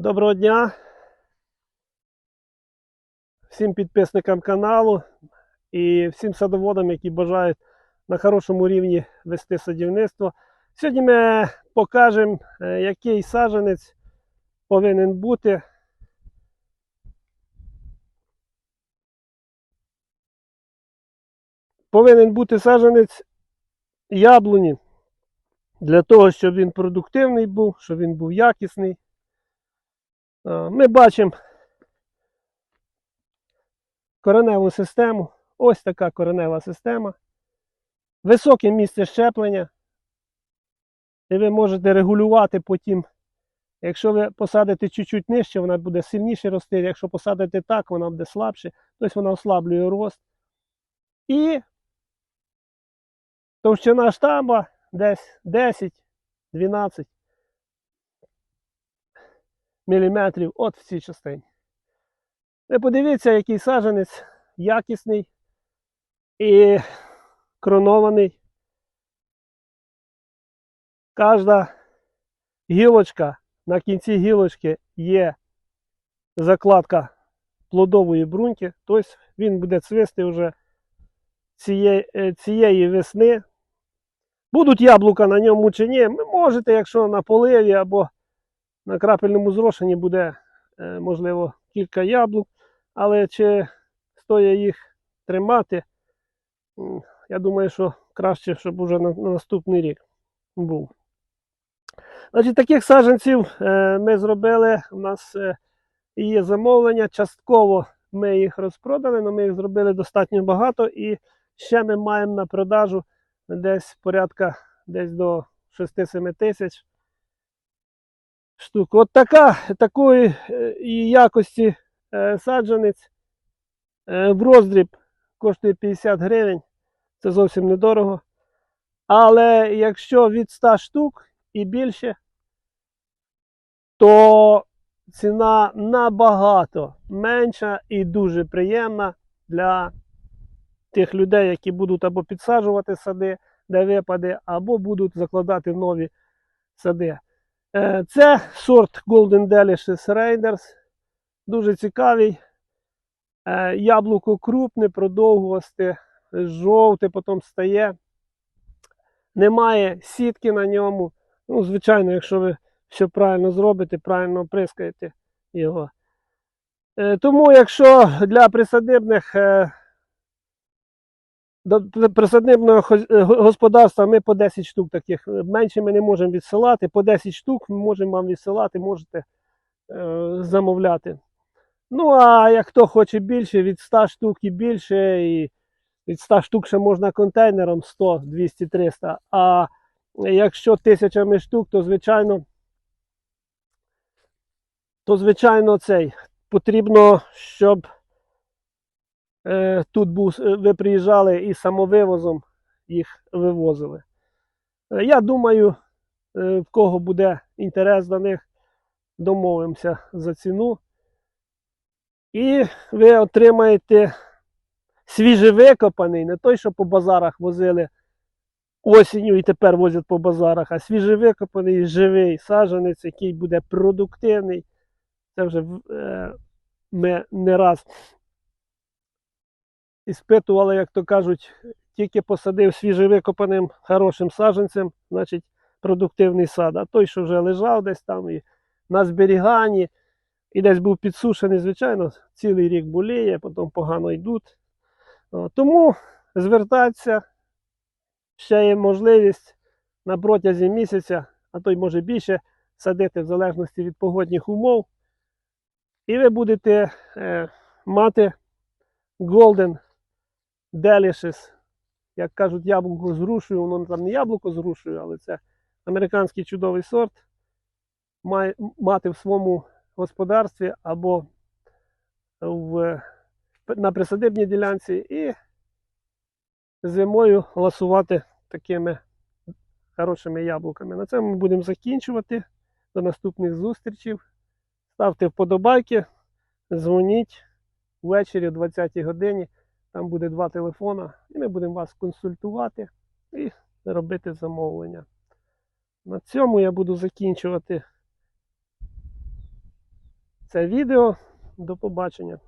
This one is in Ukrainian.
Доброго дня всім підписникам каналу і всім садоводам, які бажають на хорошому рівні вести садівництво. Сьогодні ми покажемо, е, який саджанець повинен бути. Повинен бути саджанець яблуні для того, щоб він продуктивний був, щоб він був якісний. А, Ми бачимо кореневу систему. Ось така коренева система. Високе місце щеплення. І ви можете регулювати потім. Якщо ви посадите чуть-чуть нижче, вона буде сильніше рости. Якщо посадите так, вона буде слабше. Тобто вона ослаблює рост. І товщина штамба десь 10-12 міліметрів от в цій частині. Ви подивіться, який саджанець якісний і кронований. Кожна гілочка, на кінці гілочки є закладка плодової бруньки, тобто він буде цвісти вже е, цієї весни. Будуть яблука на ньому чи ні, ви можете, якщо на поливі або на крапельному зрошенні буде, е, можливо, кілька яблук, але чи стоїть їх тримати, я думаю, що краще, щоб уже на, на наступний рік був. Значить, таких саджанців е, ми зробили. У нас е, є замовлення. Частково ми їх розпродали, але ми їх зробили достатньо багато. І ще ми маємо на продажу десь порядка десь до 6-7 тисяч штук. От така, такої е, і якості е, саджанець е, в роздріб коштує 50 гривень. Це зовсім недорого. Але якщо від 100 штук і більше, то ціна набагато менша і дуже приємна для тих людей, які будуть або підсаджувати сади, де випаде, або будуть закладати нові сади. Е, Це сорт Golden Delicious Raiders. Дуже цікавий. Е, Яблуко крупне, продовгосте, жовте потім стає. Немає сітки на ньому. Ну, звичайно, якщо ви все правильно зробите, правильно оприскаєте його. Е, Тому, якщо для присадибних до присадибного е, го- господарства ми по 10 штук таких. Менше ми не можемо відсилати. По 10 штук ми можемо вам відсилати, можете е, замовляти. Ну, а як хто хоче більше, від 100 штук і більше, і від 100 штук ще можна контейнером 100, 200, 300. А якщо тисячами штук, то звичайно, то звичайно цей потрібно, щоб тут був, е, ви приїжджали і самовивозом їх вивозили. Е, Я думаю, е, в кого буде інтерес до них, домовимося за ціну. І ви отримаєте свіжевикопаний, не той, що по базарах возили осінню і тепер возять по базарах, а свіжевикопаний живий саджанець, який буде продуктивний. Це вже е, ми не раз іспитували, як то кажуть, тільки посадив свіжевикопаним хорошим саджанцем, значить продуктивний сад. А той, що вже лежав десь там і на зберіганні, і десь був підсушений, звичайно, цілий рік боліє, потім погано йдуть. Тому звертатися, ще є можливість на протязі місяця, а то й може більше, садити в залежності від погодних умов. І ви будете е, мати Golden Delicious, як кажуть, яблуко з грушею, воно там не яблуко з грушею, але це американський чудовий сорт. Має мати в своєму господарстві або в, на присадибній ділянці і зимою ласувати такими хорошими яблуками. На цьому ми будемо закінчувати. До наступних зустрічей. Ставте вподобайки, дзвоніть ввечері о 20 годині. Там буде два телефона, і ми будемо вас консультувати і робити замовлення. На цьому я буду закінчувати це відео. До побачення.